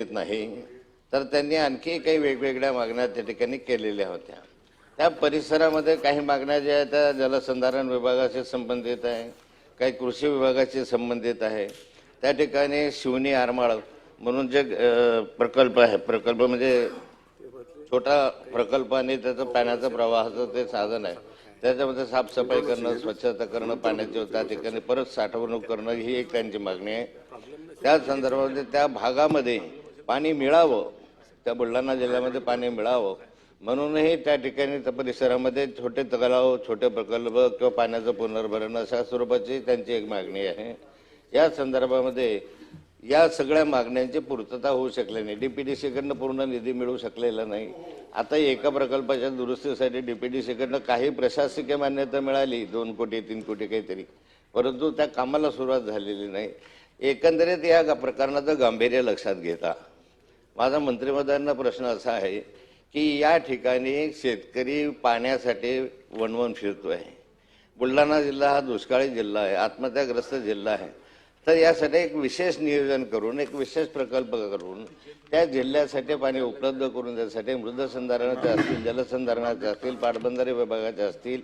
नाही. तर त्यांनी आणखी काही वेगवेगळ्या मागण्या त्या ठिकाणी केलेल्या होत्या. त्या परिसरामध्ये काही मागण्या ज्या आहेत त्या जलसंधारण विभागाशी संबंधित आहे काही कृषी विभागाशी संबंधित आहे. त्या ठिकाणी शिवनी आरमाळ म्हणून जे प्रकल्प आहे प्रकल्प म्हणजे छोटा प्रकल्प आणि त्याचं पाण्याचं प्रवाहाचं ते साधन आहे. त्याच्यामध्ये साफसफाई करणं स्वच्छता करणं पाण्याची त्या ठिकाणी परत साठवणूक करणं ही एक त्यांची मागणी आहे. त्या संदर्भामध्ये त्या भागामध्ये पाणी मिळावं त्या बुलढाणा जिल्ह्यामध्ये पाणी मिळावं. म्हणूनही त्या ठिकाणी त्या परिसरामध्ये छोटे तलाव छोटे प्रकल्प किंवा पाण्याचं पुनर्भरण अशा स्वरूपाची त्यांची एक मागणी आहे. या संदर्भामध्ये या सगळ्या मागण्यांची पूर्तता होऊ शकली नाही. डी पी डी सीकडनं पूर्ण निधी मिळू शकलेला नाही. आता एका प्रकल्पाच्या दुरुस्तीसाठी डी पी डी सीकडनं काही प्रशासकीय मान्यता मिळाली दोन कोटी तीन कोटी काहीतरी. परंतु त्या कामाला सुरुवात झालेली नाही. एकंदरीत या प्रकरणाचं गांभीर्य लक्षात घेता. माझा मंत्रिमंडळांना प्रश्न असा आहे की या ठिकाणी शेतकरी पाण्यासाठी वणवण फिरतो आहे बुलढाणा जिल्हा हा दुष्काळी जिल्हा आहे आत्महत्याग्रस्त जिल्हा आहे. तर यासाठी एक विशेष नियोजन करून एक विशेष प्रकल्प करून त्या जिल्ह्यासाठी पाणी उपलब्ध करून त्यासाठी मृदसंधारणाचे असतील जलसंधारणाचे असतील पाटबंधारे विभागाचे असतील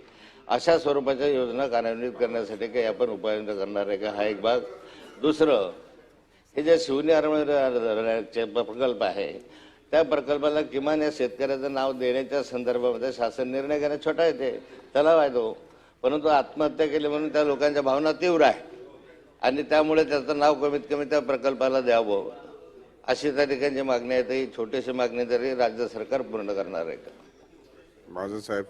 अशा स्वरूपाच्या योजना कार्यान्वित करण्यासाठी काही आपण उपाययोजना करणार आहे का? हा एक भाग. दुसरं हे जे शिवनी आरमळचे प्रकल्प आहे त्या प्रकल्पाला किमान या शेतकऱ्याचं नाव देण्याच्या संदर्भामध्ये शासन निर्णय घेणं छोटा येते त्याला तलाव आहे तो. परंतु आत्महत्या केली म्हणून त्या लोकांच्या भावना तीव्र आहे. आणि त्यामुळे त्याचं नाव कमीत कमी त्या प्रकल्पाला द्यावं. अशी त्या ठिकाणची मागणी आहे ही छोटीशी मागणी तरी राज्य सरकार पूर्ण करणार आहे का? माझं साहेब